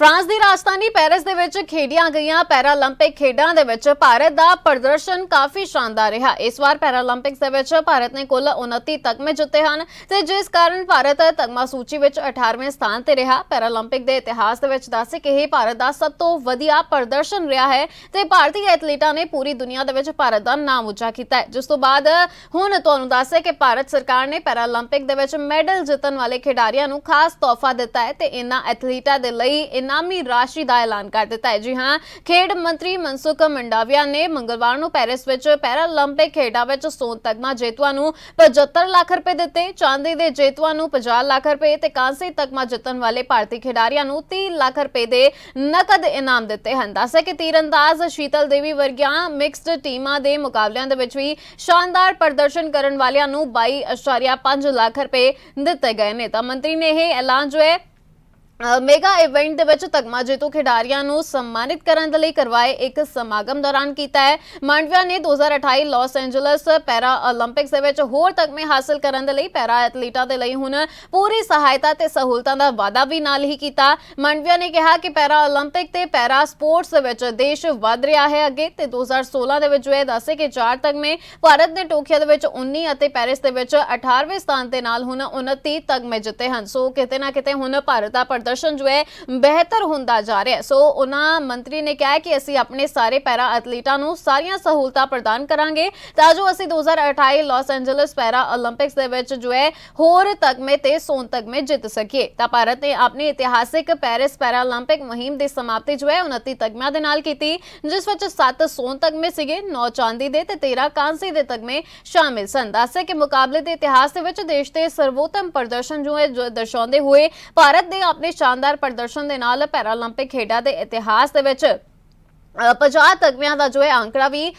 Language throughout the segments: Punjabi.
ਫਰਾਂਸ ਦੀ ਰਾਜਧਾਨੀ ਪੈਰਿਸ ਦੇ ਵਿੱਚ ਖੇਡੀਆਂ ਗਈਆਂ ਪੈਰਾਲੰਪਿਕ ਖੇਡਾਂ ਦੇ ਵਿੱਚ ਭਾਰਤ ਦਾ ਪ੍ਰਦਰਸ਼ਨ ਕਾਫੀ ਸ਼ਾਨਦਾਰ ਰਿਹਾ। ਇਸ ਵਾਰ ਪੈਰਾਲੰਪਿਕਸ ਦੇ ਵਿੱਚ ਭਾਰਤ ਨੇ ਕੁੱਲ 29 ਤਗਮੇ ਜਿੱਤੇ ਹਨ ਤੇ ਜਿਸ ਕਾਰਨ ਭਾਰਤ ਤਗਮਾ ਸੂਚੀ ਵਿੱਚ 18ਵੇਂ ਸਥਾਨ ਤੇ ਰਿਹਾ। ਪੈਰਾਲੰਪਿਕ ਦੇ ਇਤਿਹਾਸ ਦੇ ਵਿੱਚ ਦੱਸ ਕਿ ਇਹ ਭਾਰਤ ਦਾ ਸਭ ਤੋਂ ਵਧੀਆ ਪ੍ਰਦਰਸ਼ਨ ਰਿਹਾ ਹੈ ਤੇ ਭਾਰਤੀ ਐਥਲੀਟਾਂ ਨੇ ਪੂਰੀ ਦੁਨੀਆ ਦੇ ਵਿੱਚ ਭਾਰਤ ਦਾ ਨਾਮ ਉੱਚਾ ਕੀਤਾ ਹੈ। ਜਿਸ ਤੋਂ ਬਾਅਦ ਹੁਣ ਤੁਹਾਨੂੰ ਦੱਸੇ ਕਿ ਭਾਰਤ ਸਰਕਾਰ ਨੇ ਪੈਰਾਲੰਪਿਕ ਦੇ ਵਿੱਚ ਮੈਡਲ ਜਿੱਤਣ ਵਾਲੇ ਖਿਡਾਰੀਆਂ ਨੂੰ ਖਾਸ ਤੋਹਫਾ ਦਿੱਤਾ ਹੈ ਤੇ ਇਨ੍ਹਾਂ ਐਥਲੀਟਾਂ ਦੇ ਲਈ ਇਨਾਮੀ ਰਾਸ਼ੀ ਦਾ ਐਲਾਨ ਕਰ ਦਿੱਤਾ ਹੈ। ਜੀ ਹਾਂ, ਖੇਡ ਮੰਤਰੀ ਮਨਸੁਖ ਮੰਡਾਵੀਆ ਨੇ ਮੰਗਲਵਾਰ ਨੂੰ ਪੈਰਿਸ ਵਿੱਚ ਪੈਰਾਲੰਪਿਕ ਖੇਡਾਂ ਵਿੱਚ ਸੋਨ ਤਗਮਾ ਜੇਤੂਆਂ ਨੂੰ 75 ਲੱਖ ਰੁਪਏ ਦਿੱਤੇ। ਚਾਂਦੀ ਦੇ ਜੇਤੂਆਂ ਨੂੰ 50 ਲੱਖ ਰੁਪਏ ਤੇ ਕਾਂਸੀ ਤਗਮਾ ਜਿੱਤਣ ਵਾਲੇ ਭਾਰਤੀ ਖਿਡਾਰੀਆਂ ਨੂੰ 30 ਲੱਖ ਰੁਪਏ ਦੇ ਨਕਦ ਇਨਾਮ ਦਿੱਤੇ ਹਨ। ਦੱਸਿਆ ਕਿ ਤੀਰੰਦਾਜ਼ ਸ਼ੀਤਲ ਦੇਵੀ ਵਰਗੀਆਂ ਮਿਕਸਡ ਟੀਮਾਂ ਦੇ ਮੁਕਾਬਲਿਆਂ ਦੇ ਵਿੱਚ ਵੀ ਸ਼ਾਨਦਾਰ ਪ੍ਰਦਰਸ਼ਨ ਕਰਨ ਵਾਲਿਆਂ ਨੂੰ 22.5 ਲੱਖ ਰੁਪਏ ਦਿੱਤੇ ਗਏ ਨੇ। ਤਾਂ ਮੰਤਰੀ ਨੇ ਇਹ ਐਲਾਨ ਜੋ ਹੈ ਮੇਗਾ ਇਵੈਂਟ ਦੇ ਵਿੱਚ ਤਗਮਾ ਜੇਤੂ ਖਿਡਾਰੀਆਂ ਨੂੰ ਸਨਮਾਨਿਤ ਕਰਨ ਦੇ ਲਈ ਕਰਵਾਏ ਇੱਕ ਸਮਾਗਮ ਦੌਰਾਨ ਕੀਤਾ ਹੈ। ਮਾਂਡਵਿਆ ਨੇ 2028 ਲਾਸ ਐਂਜਲਸ ਪੈਰਾ 올림픽ਸ ਦੇ ਵਿੱਚ ਹੋਰ ਤਗਮੇ ਹਾਸਲ ਕਰਨ ਦੇ ਲਈ ਪੈਰਾ ਐਥਲੀਟਾਂ ਦੇ ਲਈ ਹੁਣ ਪੂਰੀ ਸਹਾਇਤਾ ਤੇ ਸਹੂਲਤਾਂ ਦਾ ਵਾਅਦਾ ਵੀ ਨਾਲ ਹੀ ਕੀਤਾ। ਮਾਂਡਵਿਆ ਨੇ ਕਿਹਾ ਕਿ ਪੈਰਾ 올림픽 ਤੇ ਪੈਰਾ ਸਪੋਰਟਸ ਦੇ ਵਿੱਚ ਦੇਸ਼ ਵਧ ਰਿਹਾ ਹੈ ਅੱਗੇ ਤੇ 2016 ਦੇ ਵਿੱਚ ਇਹ ਦੱਸੇ ਕਿ ਚਾਰ ਤਗਮੇ ਭਾਰਤ ਨੇ ਟੋਕੀਓ ਦੇ ਵਿੱਚ 19 ਅਤੇ ਪੈਰਿਸ ਦੇ ਵਿੱਚ 18ਵੇਂ ਸਥਾਨ ਦੇ ਨਾਲ ਹੁਣ 29 ਤਗਮੇ ਜਿੱਤੇ ਹਨ। ਸੋ ਕਿਤੇ ਨਾ ਕਿਤੇ ਹੁਣ ਭਾਰਤ ਦਾ ਪ੍ਰਦਰਸ਼ਨ ਜੋ ਹੈ ਬਿਹਤਰ ਹੁੰਦਾ ਜਾ ਰਿਹਾ ਸੋ ਉਹਨਾਂ ਮੰਤਰੀ ਨੇ ਕਿਹਾ ਕਿ ਅਸੀਂ ਆਪਣੇ ਸਾਰੇ ਪੈਰਾ ਐਥਲੀਟਾਂ ਨੂੰ ਸਾਰੀਆਂ ਸਹੂਲਤਾਂ ਪ੍ਰਦਾਨ ਕਰਾਂਗੇ ਤਾਂ ਜੋ ਅਸੀਂ 2028 ਲਾਸ ਐਂਜਲਸ ਪੈਰਾ 올림픽ਸ ਦੇ ਵਿੱਚ ਜੋ ਹੈ ਹੋਰ ਤਗਮੇ ਤੇ ਸੋਨ ਤਗਮੇ ਜਿੱਤ ਸਕੀਏ। ਤਾਂ ਭਾਰਤ ਨੇ ਆਪਣੀ ਇਤਿਹਾਸਿਕ ਪੈਰਿਸ ਪੈਰਾ 올림픽 ਮੁਹਿੰਮ ਦੀ ਸਮਾਪਤੀ ਜੋ ਹੈ 29 ਤਗਮਿਆਂ ਦੇ ਨਾਲ ਕੀਤੀ, ਜਿਸ ਵਿੱਚ 7 ਸੋਨ ਤਗਮੇ ਸੀਗੇ 9 ਚਾਂਦੀ ਦੇ ਤੇ 13 ਕਾਂਸੀ ਦੇ ਤਗਮੇ ਸ਼ਾਮਿਲ ਸਨ। ਦੱਸਿਆ ਕਿ ਮੁਕਾਬਲੇ ਦੇ ਇਤਿਹਾਸ ਦੇ ਵਿੱਚ ਦੇਸ਼ ਦੇ ਸਰਵੋਤਮ ਪ੍ਰਦਰਸ਼ਨ ਜੋ ਹੈ ਦਰਸਾਉਂਦੇ ਹੋਏ ਭਾਰਤ ਦੇ ਆਪਣੇ ਸ਼ਾਨਦਾਰ ਪ੍ਰਦਰਸ਼ਨ ਦੇ ਨਾਲ ਪੈਰਾਲੰਪਿਕ ਖੇਡਾਂ ਦੇ ਇਤਿਹਾਸ ਦੇ ਵਿੱਚ 50 ਤਗਮਿਆਂ ਦਾ ਜੋ ਹੈ ਅੰਕੜਾ ਵੀ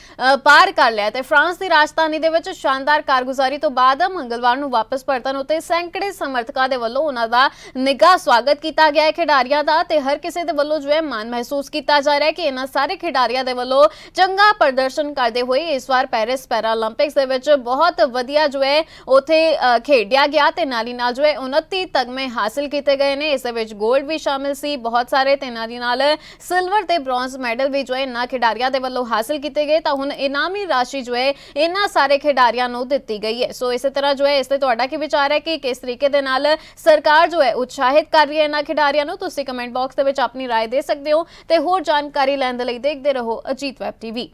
ਪਾਰ ਕਰ ਲਿਆ ਤੇ ਫਰਾਂਸ ਦੀ ਰਾਜਧਾਨੀ ਦੇ ਵਿੱਚ ਸ਼ਾਨਦਾਰ ਕਾਰਗੁਜ਼ਾਰੀ ਤੋਂ ਬਾਅਦ ਮੰਗਲਵਾਰ ਨੂੰ ਵਾਪਸ ਪਰਤਣ ਉਤੇ ਸੈਂਕੜੇ ਸਮਰਥਕਾਂ ਦੇ ਵੱਲੋਂ ਉਹਨਾਂ ਦਾ ਨਿੱਘਾ ਸਵਾਗਤ ਕੀਤਾ ਗਿਆ ਹੈ ਖਿਡਾਰੀਆਂ ਦਾ ਤੇ ਹਰ ਕਿਸੇ ਦੇ ਵੱਲੋਂ ਜੋ ਹੈ ਮਾਣ ਮਹਿਸੂਸ ਕੀਤਾ ਜਾ ਰਿਹਾ ਹੈ ਕਿ ਇਹਨਾਂ ਸਾਰੇ ਖਿਡਾਰੀਆਂ ਦੇ ਵੱਲੋਂ ਚੰਗਾ ਪ੍ਰਦਰਸ਼ਨ ਕਰਦੇ ਹੋਏ ਇਸ ਵਾਰ ਪੈਰਿਸ ਪੈਰਾਲੰਪਿਕਸ ਦੇ ਵਿੱਚ ਬਹੁਤ ਵਧੀਆ ਜੋ ਹੈ ਉਥੇ ਖੇਡਿਆ ਗਿਆ ਤੇ ਨਾਲ ਹੀ ਨਾਲ ਜੋ ਹੈ 29 ਤਗਮੇ ਹਾਸਲ ਕੀਤੇ ਗਏ ਨੇ। ਇਸ ਦੇ ਵਿੱਚ 골ਡ ਵੀ ਸ਼ਾਮਿਲ ਸੀ ਬਹੁਤ ਸਾਰੇ ਤੇ ਨਾਲ ਹੀ ਨਾਲ ਸਿਲਵਰ ਤੇ ਬ੍ਰੌਂਜ਼ ਮੈਡਲ ਵੀ ਜੋ ਹੈ ਇਹਨਾਂ ਖਿਡਾਰੀਆਂ ਦੇ ਵੱਲੋਂ ਹਾਸਲ ਕੀਤੇ ਗਏ ਤਾਂ ਹੁਣ ਇਨਾਮੀ ਰਾਸ਼ੀ ਜੋ ਹੈ ਇਹਨਾਂ ਸਾਰੇ ਖਿਡਾਰੀਆਂ ਨੂੰ ਦਿੱਤੀ ਗਈ ਹੈ ਸੋ ਇਸੇ ਤਰ੍ਹਾਂ ਜੋ ਹੈ ਇਸ ਤੇ ਤੁਹਾਡਾ ਕੀ ਵਿਚਾਰ ਹੈ ਕਿ ਕਿਸ ਤਰੀਕੇ ਦੇ ਨਾਲ ਸਰਕਾਰ ਜੋ ਹੈ ਉਤਸ਼ਾਹਿਤ ਕਰ ਰਹੀ ਹੈ ਇਹਨਾਂ ਖਿਡਾਰੀਆਂ ਨੂੰ ਤੁਸੀਂ ਕਮੈਂਟ ਬਾਕਸ ਦੇ ਵਿੱਚ ਆਪਣੀ رائے ਦੇ ਸਕਦੇ ਹੋ ਤੇ ਹੋਰ ਜਾਣਕਾਰੀ ਲੈਣ ਦੇ ਲਈ ਦੇਖਦੇ ਰਹੋ ਅਜੀਤ ਵੈਬ ਟੀਵੀ